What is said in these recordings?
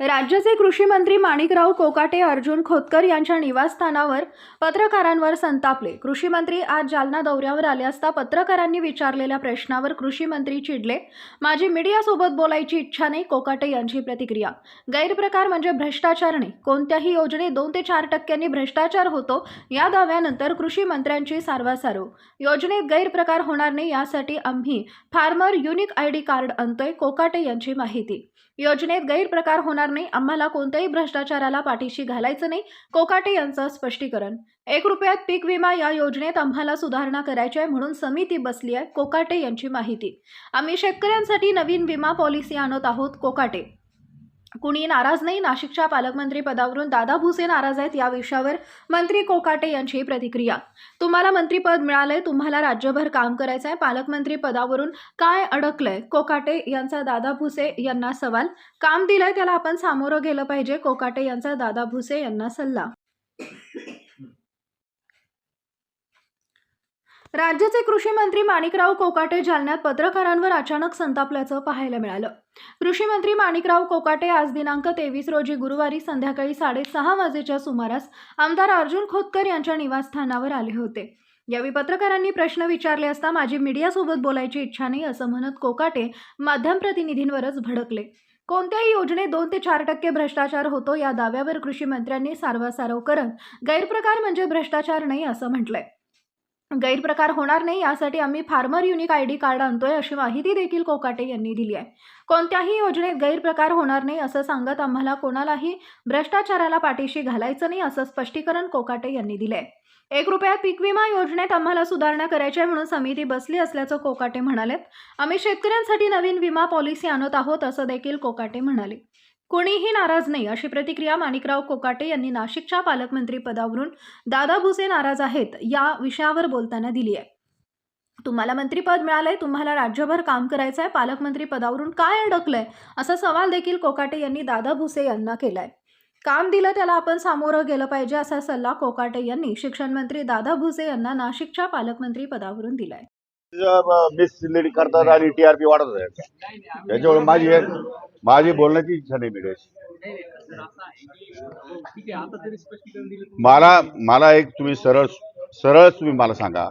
राज्याचे कृषी मंत्री माणिकराव कोकाटे अर्जुन खोतकर यांच्या निवासस्थानावर पत्रकारांवर संतापले. कृषी मंत्री आज जालना दौऱ्यावर आले असता पत्रकारांनी विचारलेल्या प्रश्नावर कृषी मंत्री चिडले. माझी मीडियासोबत बोलायची इच्छा नाही कोकाटे यांची प्रतिक्रिया. गैरप्रकार म्हणजे भ्रष्टाचार नाही. कोणत्याही योजनेत दोन ते चार टक्क्यांनी भ्रष्टाचार होतो. या दाव्यानंतर कृषी मंत्र्यांची सारवासारव. योजनेत गैरप्रकार होणार नाही यासाठी आम्ही farmer unique I D card आणतोय कोकाटे यांची माहिती. योजनेत गैरप्रकार होणार नाही. आम्हाला कोणत्याही भ्रष्टाचाराला पाठीशी घालायचं नाही. कोकाटे यांचं स्पष्टीकरण. एक रुपयात पीक विमा या योजनेत आम्हाला सुधारणा करायची आहे म्हणून समिती बसली आहे. कोकाटे यांची माहिती. आम्ही शेतकऱ्यांसाठी नवीन विमा पॉलिसी आणत आहोत. कोकाटे कुणी नाराज नाही नाशिकच्या पालकमंत्री पदावरून दादा भुसे नाराज आहेत या विषयावर मंत्री कोकाटे यांची प्रतिक्रिया. तुम्हाला मंत्रीपद मिळालंय तुम्हाला राज्यभर काम करायचं आहे पालकमंत्री पदावरून काय अडकलंय? कोकाटे यांचा दादा भुसे यांना सवाल. काम दिलंय त्याला आपण सामोरं गेलं पाहिजे. कोकाटे यांचा दादा भुसे यांना सल्ला. राज्याचे कृषी मंत्री माणिकराव कोकाटे जालन्यात पत्रकारांवर अचानक संतापल्याचं पाहायला मिळालं. कृषी मंत्री माणिकराव कोकाटे आज दिनांक तेवीस रोजी गुरुवारी संध्याकाळी साडेसहा वाजेच्या सुमारास आमदार अर्जुन खोतकर यांच्या निवासस्थानावर आले होते. यावेळी पत्रकारांनी प्रश्न विचारले असता माझी मीडियासोबत बोलायची इच्छा नाही असं म्हणत कोकाटे माध्यम प्रतिनिधींवरच भडकले. कोणत्याही योजनेत दोन ते चार टक्के भ्रष्टाचार होतो या दाव्यावर कृषी मंत्र्यांनी सारवासारव करत गैरप्रकार म्हणजे भ्रष्टाचार नाही असं म्हटलंय. गैरप्रकार होणार नाही यासाठी आम्ही farmer unique I D card आणतोय अशी माहिती देखील कोकाटे यांनी दिली आहे. कोणत्याही योजनेत गैरप्रकार होणार नाही असं सांगत आम्हाला कोणालाही भ्रष्टाचाराला पाठीशी घालायचं नाही असं स्पष्टीकरण कोकाटे यांनी दिलंय. एक रुपयात पीक विमा योजनेत आम्हाला सुधारणा करायची आहे म्हणून समिती बसली असल्याचं कोकाटे म्हणालेत. आम्ही शेतकऱ्यांसाठी नवीन विमा पॉलिसी आणत आहोत असं देखील कोकाटे म्हणाले. कोणीही नाराज नाही अशी प्रतिक्रिया माणिकराव कोकाटे यांनी नाशिकच्या पालकमंत्री पदावरून दादा भुसे नाराज आहेत या विषयावर बोलताना दिली आहे. तुम्हाला मंत्रीपद मिळालंय तुम्हाला राज्यभर काम करायचं आहे पालकमंत्री पदावरून काय अडकलंय असा सवाल देखील कोकाटे यांनी दादा भुसे यांना केलाय. काम दिलं त्याला आपण सामोरं गेलं पाहिजे असा सल्ला कोकाटे यांनी शिक्षण मंत्री दादा भुसे यांना नाशिकच्या पालकमंत्री पदावरून दिलाय. मिसलिडिंग करतात आणि टीआरपी वाढत आहे त्याच्यामुळे माझी माझी बोलण्याची इच्छा नाही दिलं तुम्ही. मला मला एक तुम्ही सरळ सरळ तुम्ही मला सांगा.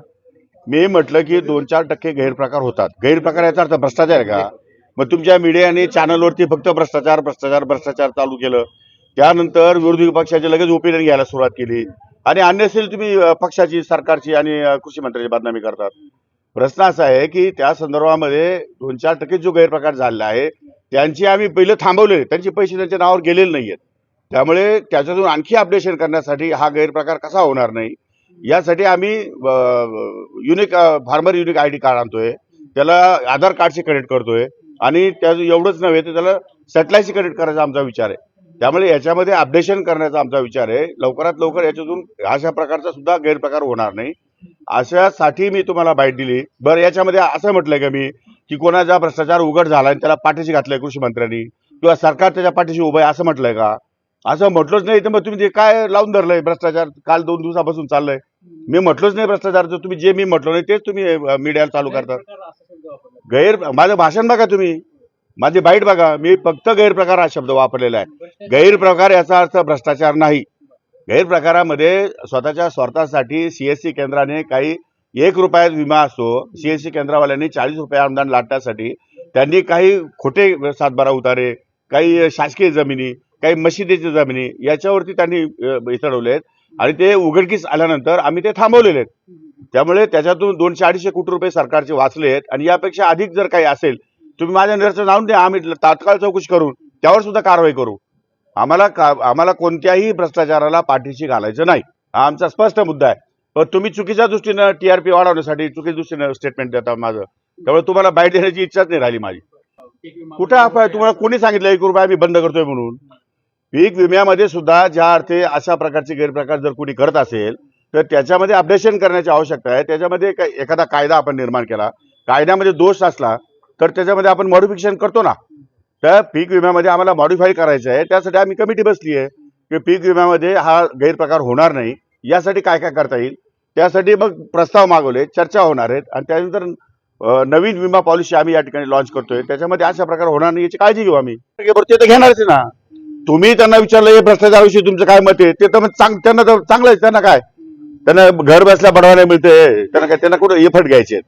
मी म्हटलं की दोन चार टक्के गैरप्रकार होतात. गैरप्रकार याचा अर्थ भ्रष्टाचार का? मग तुमच्या मीडियाने चॅनलवरती फक्त भ्रष्टाचार भ्रष्टाचार भ्रष्टाचार चालू केलं. त्यानंतर विरोधी पक्षाचे लगेच ओपिनियन घ्यायला सुरुवात केली. आणि अन्यसेल तुम्ही पक्षाची सरकारची आणि कृषी मंत्र्याची बदनामी करतात. प्रश्न असा आहे की त्या संदर्भामध्ये दोन चार टक्के जो गैरप्रकार झालेला आहे त्यांची आम्ही पहिले थांबवले. त्यांचे पैसे त्यांच्या नावावर गेलेले नाही आहेत त्यामुळे त्याच्यातून आणखी अपडेशन करण्यासाठी हा गैरप्रकार कसा होणार नाही? यासाठी आम्ही unique farmer unique I D card आणतोय. त्याला आधार कार्डशी कनेक्ट करतोय. आणि त्या एवढंच नव्हे तर त्याला सॅटेलाईटशी कनेक्ट करायचा आमचा विचार आहे. त्यामुळे याच्यामध्ये अपडेशन करण्याचा आमचा विचार आहे. लवकरात लवकर याच्यातून अशा प्रकारचा सुद्धा गैरप्रकार होणार नाही. अशासाठी मी तुम्हाला बाईट दिली. बरं याच्यामध्ये असं म्हटलंय का मी की कोणाचा भ्रष्टाचार उघड झाला आणि त्याला पाठीशी घातलंय कृषी मंत्र्यांनी किंवा सरकार त्याच्या पाठीशी उभं आहे असं म्हटलंय का? असं म्हटलंच नाही. तर मग तुम्ही ते काय लावून धरलंय भ्रष्टाचार? काल दोन दिवसापासून चाललंय. मी म्हटलंच नाही भ्रष्टाचार. तुम्ही जे मी म्हटलं नाही तेच तुम्ही मीडियाला चालू करतात गैर माझं भाषण बघा तुम्ही. माझी बाईट बघा. मी फक्त गैरप्रकार हा शब्द वापरलेला आहे. गैरप्रकार याचा अर्थ भ्रष्टाचार नाही. गैरप्रकारामध्ये स्वतःच्या स्वार्थासाठी सीएससी केंद्राने काही एक रुपयात विमा असतो. सीएससी केंद्रावाल्यांनी चाळीस रुपये अनुदान लाटण्यासाठी त्यांनी काही खोटे सातबारा उतारे काही शासकीय जमिनी काही मशिदीच्या जमिनी याच्यावरती त्यांनी चढवले आहेत आणि ते उघडकीस आल्यानंतर आम्ही ते थांबवलेले आहेत. त्यामुळे त्याच्यातून दोनशे अडीचशे कोटी रुपये सरकारचे वाचले आहेत आणि यापेक्षा अधिक जर काही असेल तुम्ही माझ्या निर्णय जाऊन द्या आम्ही तात्काळ चौकशी करून त्यावर सुद्धा कारवाई करू. आम्हाला का आम्हाला कोणत्याही भ्रष्टाचाराला पाठीशी घालायचं नाही. हा आमचा स्पष्ट मुद्दा आहे. पण तुम्ही चुकीच्या दृष्टीनं टीआरपी वाढवण्यासाठी चुकीच्या दृष्टीनं स्टेटमेंट देता माझं. त्यामुळे तुम्हाला बाईट देण्याची इच्छाच नाही राहिली माझी. कुठे कुठं आपण तुम्हाला कोणी सांगितलं एक रुपया मी बंद करतोय म्हणून? पीक विम्यामध्ये सुद्धा ज्या अर्थे अशा प्रकारचे गैरप्रकार जर कोणी करत असेल तर त्याच्यामध्ये अपडेशन करण्याची आवश्यकता आहे. त्याच्यामध्ये एखादा कायदा आपण निर्माण केला कायद्यामध्ये दोष असला तर त्याच्यामध्ये आपण मॉडिफिकेशन करतो ना. तर पीक विम्यामध्ये आम्हाला मॉडिफाय करायचं आहे. त्यासाठी आम्ही कमिटी बसली आहे की पीक विम्यामध्ये हा गैरप्रकार होणार नाही. यासाठी काय काय करता येईल? त्यासाठी मग प्रस्ताव मागवले चर्चा होणार आहेत. आणि त्यानंतर नवीन विमा पॉलिसी आम्ही या ठिकाणी लॉन्च करतोय. त्याच्यामध्ये अशा प्रकार होणार नाही याची काळजी घेऊ आम्ही. ते तर घेणारच ना. तुम्ही त्यांना विचारलं हे भ्रष्टाचाराविषयी तुमचं काय मत आहे? ते तर मग चांग त्यांना तर चांगलं आहे. त्यांना काय? त्यांना घर बसल्या बडवायला मिळते त्यांना काय त्यांना कुठं एफर्ट घ्यायचे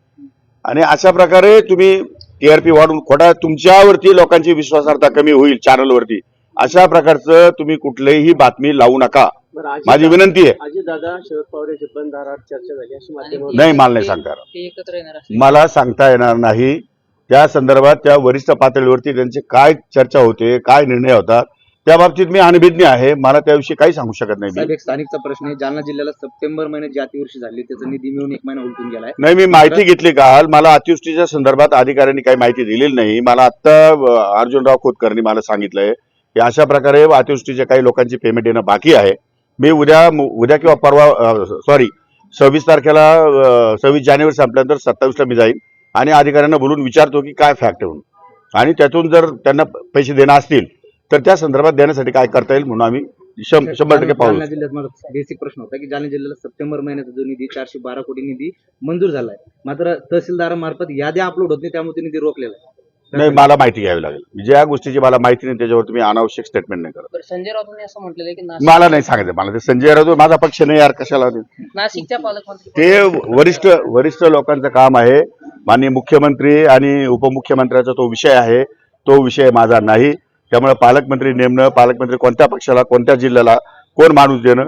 आणि अशा प्रकारे तुम्ही टीआरपी वाढून खोटा तुमच्यावरती लोकांची विश्वासार्हता कमी होईल चॅनलवरती. अशा प्रकारचं तुम्ही कुठलीही बातमी लावू नका. माझी विनंती आहे. दादा शरद पवार यांची बंद दारात चर्चा झाली नाही मला नाही सांगता येणार. मला सांगता येणार नाही. त्या संदर्भात त्या वरिष्ठ पातळीवरती त्यांची काय चर्चा होते काय निर्णय होतात त्या बाबतीत मी अनभिज्ञ आहे. मला त्याविषयी काही सांगू शकत नाही मी. साहेब एक स्थानिकचा प्रश्न आहे. जालना जिल्ह्याला सप्टेंबर महिन्यात जी अतिवृष्टी झाली त्याचा निधी मिळून एक महिना उलटून गेलाय. नाही मी माहिती घेतली काल मला अतिवृष्टीच्या संदर्भात अधिकाऱ्यांनी काही माहिती दिलेली नाही. मला आत्ता अं, अर्जुनराव खोतकरनी मला सांगितलंय की अशा प्रकारे अतिवृष्टीच्या काही लोकांची पेमेंट येणं बाकी आहे. मी उद्या उद्या किंवा परवा सॉरी सव्वीस तारखेला सव्वीस जानेवारी संपल्यानंतर सत्तावीसला मी जाईन आणि अधिकाऱ्यांना बोलून विचारतो की काय फॅक्ट म्हणून. आणि त्यातून जर त्यांना पैसे देणं असतील तर त्या संदर्भात देण्यासाठी काय करता येईल म्हणून आम्ही शं- शंभर टक्के पाहू. जालना जिल्ह्यात मला बेसिक प्रश्न होता की जालना जिल्ह्याला सप्टेंबर महिन्याचा जो निधी चारशे बारा कोटी निधी मंजूर झालाय. मात्र तहसीलदारामार्फत याद्या अपलोड होत नाही त्यामुळे तो निधी रोखलेला आहे. नाही मला माहिती घ्यावी लागेल. ज्या गोष्टीची मला माहिती नाही त्याच्यावर तुम्ही अनावश्यक स्टेटमेंट नाही करत. बरं, संजय राऊतांनी असं म्हटलेलं आहे की नाशिक मला नाही सांगायचं मला ते संजय राऊत माझा पक्ष नाही यार कशाला ते. नाशिकच्या पालकमंत्री ते वरिष्ठ वरिष्ठ लोकांचं काम आहे. माननीय मुख्यमंत्री आणि उपमुख्यमंत्र्याचा तो विषय आहे. तो विषय माझा नाही. त्यामुळे पालकमंत्री नेमणं पालकमंत्री कोणत्या पक्षाला कोणत्या जिल्ह्याला कोण माणूस देणं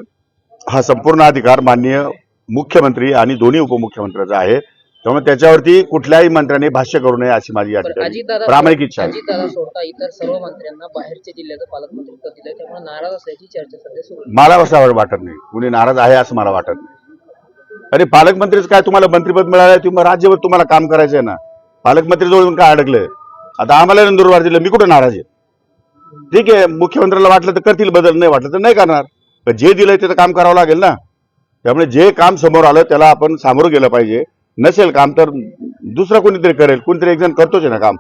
हा संपूर्ण अधिकार माननीय मुख्यमंत्री आणि दोन्ही उपमुख्यमंत्र्याचा आहे. त्यामुळे त्याच्यावरती कुठल्याही मंत्र्यांनी भाष्य करू नये अशी माझी या ठिकाणी प्रामाणिक इच्छा आहे. मला असं वाटत नाही. कुणी नाराज आहे असं मला वाटत नाही. अरे पालकमंत्रीच काय तुम्हाला मंत्रीपद मिळालंय? तुम्ही राज्यभर तुम्हाला काम करायचं आहे ना. पालकमंत्री जवळून काय अडकलंय? आता आम्हाला नंदुरबार दिलं मी कुठं नाराज आहे? ठीक आहे मुख्यमंत्र्याला वाटलं तर करतील बदल नाही वाटलं तर नाही करणार. पण जे दिलंय ते तर काम करावं लागेल ना. त्यामुळे जे काम समोर आलं त्याला आपण सामोरं गेलं पाहिजे. नसेल काम तर दुसरा कोणीतरी करेल. कोणीतरी एक जण करतोच आहे ना काम.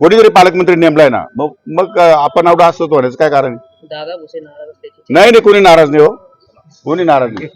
कोणीतरी पालकमंत्री नेमलाय ना. मग मग आपण एवढं असतो होण्याचं काय कारण नाही नाही कोणी नाराज नाही हो. कोणी नाराज नाही.